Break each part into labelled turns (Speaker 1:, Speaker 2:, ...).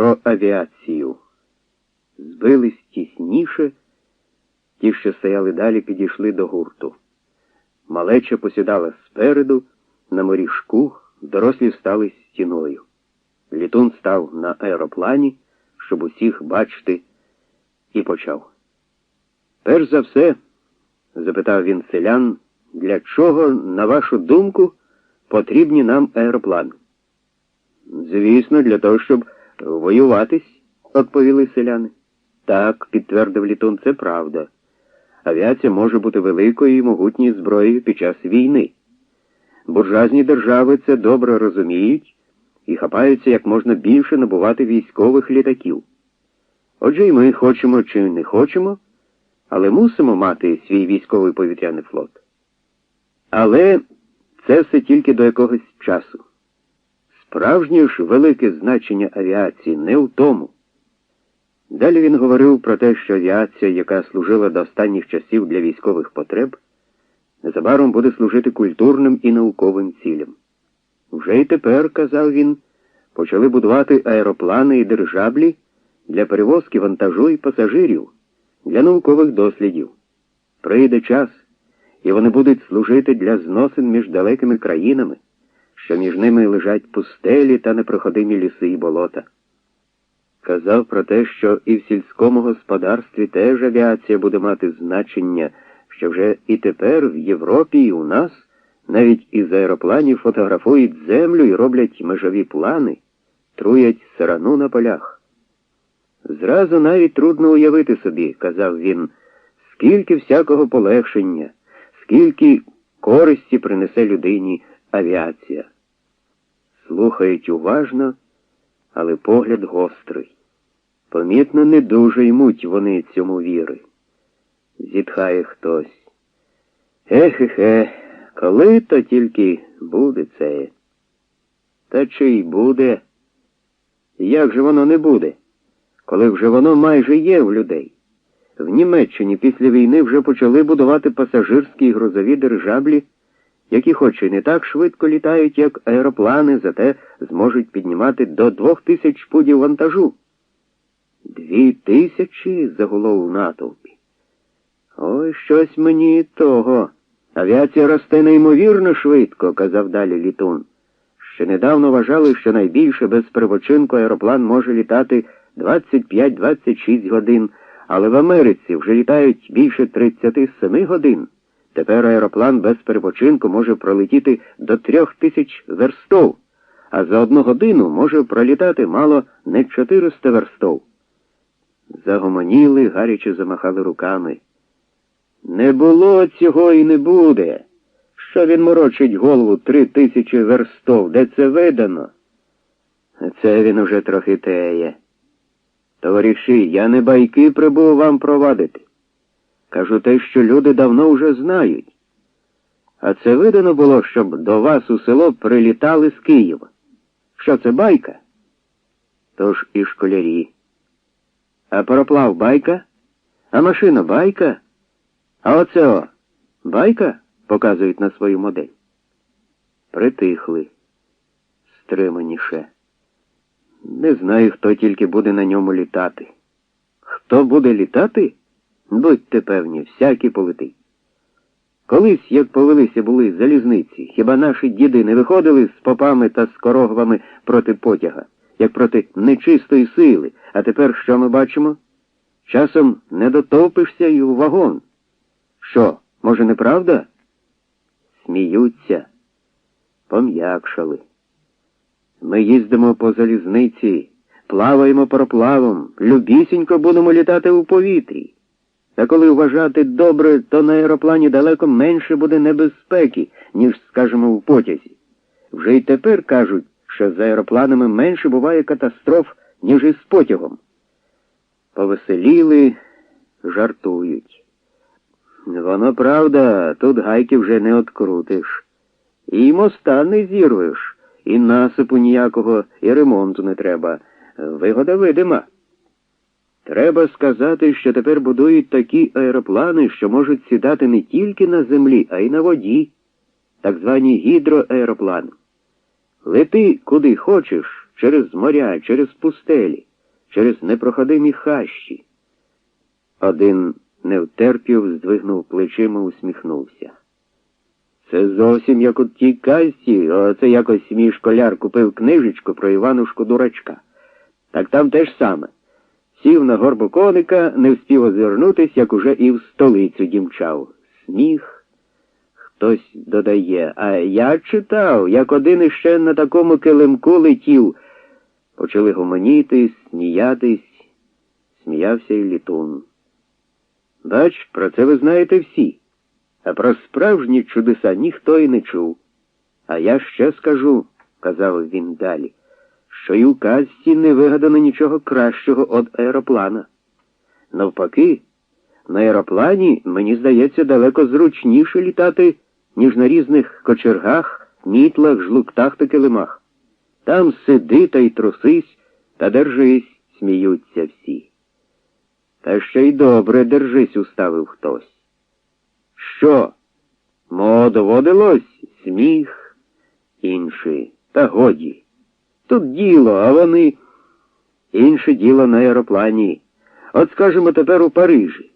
Speaker 1: про авіацію. Збились тісніше, ті, що стояли далі, підійшли до гурту. Малеча посідала спереду, на моріжку, дорослі стали стіною. Літун став на аероплані, щоб усіх бачити, і почав. Перш за все, запитав він селян, для чого, на вашу думку, потрібні нам аероплани? Звісно, для того, щоб воюватись, відповіли селяни. Так, підтвердив літун, це правда. Авіація може бути великою і могутньою зброєю під час війни. Буржуазні держави це добре розуміють і хапаються як можна більше набувати військових літаків. Отже, і ми хочемо чи не хочемо, але мусимо мати свій військовий повітряний флот. Але це все тільки до якогось часу. Справжнє ж велике значення авіації не в тому. Далі він говорив про те, що авіація, яка служила до останніх часів для військових потреб, незабаром буде служити культурним і науковим цілям. Вже й тепер, казав він, почали будувати аероплани і дирижаблі для перевозки вантажу і пасажирів, для наукових дослідів. Прийде час, і вони будуть служити для зносин між далекими країнами, що між ними лежать пустелі та непроходимі ліси і болота. Казав про те, що і в сільському господарстві теж авіація буде мати значення, що вже і тепер в Європі і у нас навіть із аеропланів фотографують землю і роблять межові плани, труять сирану на полях. Зразу навіть трудно уявити собі, казав він, скільки всякого полегшення, скільки користі принесе людині авіація. Слухають уважно, але погляд гострий. Помітно, не дуже ймуть вони цьому віри. Зітхає хтось. Ех-хе, коли то тільки буде це? Та чи й буде? Як же воно не буде, коли вже воно майже є в людей? В Німеччині після війни вже почали будувати пасажирські і грузові дирижаблі, які хоч і не так швидко літають, як аероплани, зате зможуть піднімати до двох тисяч пудів вантажу. Дві тисячі загуло в натовпі. Ой, щось мені того. Авіація росте неймовірно швидко, казав далі літун. Ще недавно вважали, що найбільше без перепочинку аероплан може літати 25-26 годин, але в Америці вже літають більше 37 годин. Тепер аероплан без перепочинку може пролетіти до трьох тисяч верстов, а за одну годину може пролітати мало не 400 верстов. Загомоніли, гаряче замахали руками. Не було цього і не буде. Що він морочить голову три тисячі верстов, де це видано? Це він уже трохи теє. Товариші, я не байки прибув вам провадити. Кажу те, що люди давно вже знають. А це видано було, щоб до вас у село прилітали з Києва. Що це байка? Тож і школярі. А пароплав байка? А машина байка? А оце о, байка? показують на свою модель. Притихли. Стриманіше. Не знаю, хто тільки буде на ньому літати. Хто буде літати? Будьте певні, всякий полетить. Колись, як повелися були залізниці, хіба наші діди не виходили з попами та з корогвами проти потяга, як проти нечистої сили, а тепер що ми бачимо? Часом не дотопишся і у вагон. Що, може, неправда? Сміються, пом'якшали. Ми їздимо по залізниці, плаваємо пароплавом, любісінько будемо літати у повітрі. Та коли вважати добре, то на аероплані далеко менше буде небезпеки, ніж, скажімо, в потязі. Вже й тепер кажуть, що з аеропланами менше буває катастроф, ніж із потягом. Повеселіли, жартують. Воно правда, тут гайки вже не открутиш. І моста не зірвеш, і насипу ніякого, і ремонту не треба. Вигода видима. Треба сказати, що тепер будують такі аероплани, що можуть сідати не тільки на землі, а й на воді, так звані гідроаероплани. Лети куди хочеш, через моря, через пустелі, через непроходимі хащі. Один не втерпів, здвигнув плечима, усміхнувся. Це зовсім як у тій казці, оце якось мій школяр купив книжечку про Іванушку дурачка. Так там те ж саме. Сів на горбу коника, не встиг озирнутись, як уже і в столицю дімчав. Сміх. Хтось додає, а я читав, як один іще на такому килимку летів. Почали гомоніти, сміятись, сміявся і літун. Бач, про це ви знаєте всі. А про справжні чудеса ніхто і не чув. А я ще скажу, казав він далі, що й у казці не вигадано нічого кращого від аероплана. Навпаки, на аероплані, мені здається, далеко зручніше літати, ніж на різних кочергах, мітлах, жлуктах та килимах. Там сиди та й трусись, та держись, сміються всі. Та ще й добре держись, уставив хтось. Що? Мо доводилось сміх, інший, та годі. Тут діло, а вони інше діло на аероплані. От скажемо тепер у Парижі.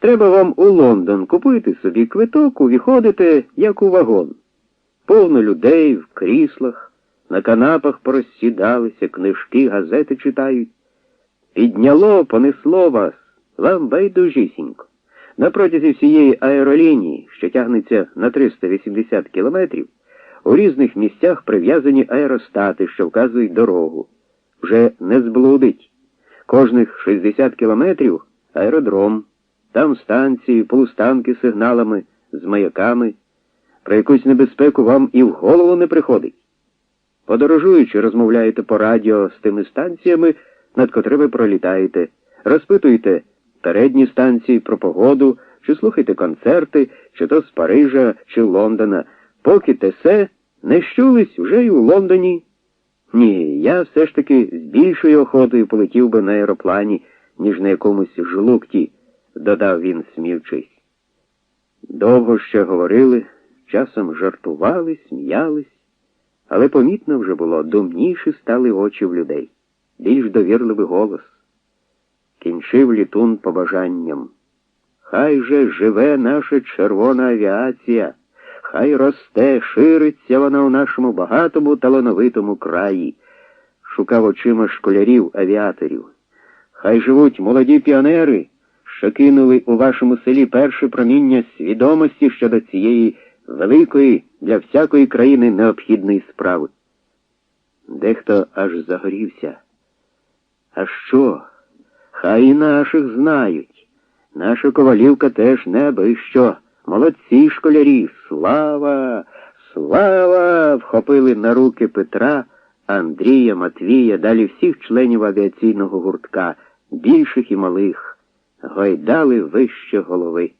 Speaker 1: Треба вам у Лондон купити собі квиток, увіходите, як у вагон. Повно людей в кріслах, на канапах порозсідалися, книжки, газети читають. Підняло, понесло вас, вам байдужісінько. На протязі всієї аеролінії, що тягнеться на 380 кілометрів, у різних місцях прив'язані аеростати, що вказують дорогу. Вже не зблудить. Кожних 60 кілометрів аеродром, там станції, полустанки з сигналами, з маяками. Про якусь небезпеку вам і в голову не приходить. Подорожуючи, розмовляєте по радіо з тими станціями, над котрими пролітаєте, розпитуєте передні станції про погоду, чи слухайте концерти, чи то з Парижа, чи Лондона, поки тесе не щулись вже й у Лондоні. Ні, я все ж таки з більшою охотою полетів би на аероплані, ніж на якомусь жлукті, додав він, сміючись. Довго ще говорили, часом жартували, сміялись, але помітно вже було, думніші стали очі в людей, більш довірливий голос. Кінчив літун побажанням. Хай же живе наша червона авіація, хай росте, шириться вона у нашому багатому талановитому краї, шукав очима школярів, авіаторів. Хай живуть молоді піонери, що кинули у вашому селі перше проміння свідомості щодо цієї великої для всякої країни необхідної справи. Дехто аж загорівся. А що? Хай і наших знають. Наша ковалівка теж не що. Молодці школярі, слава, слава! вхопили на руки Петра, Андрія, Матвія, далі всіх членів авіаційного гуртка, більших і малих, гойдали вище голови.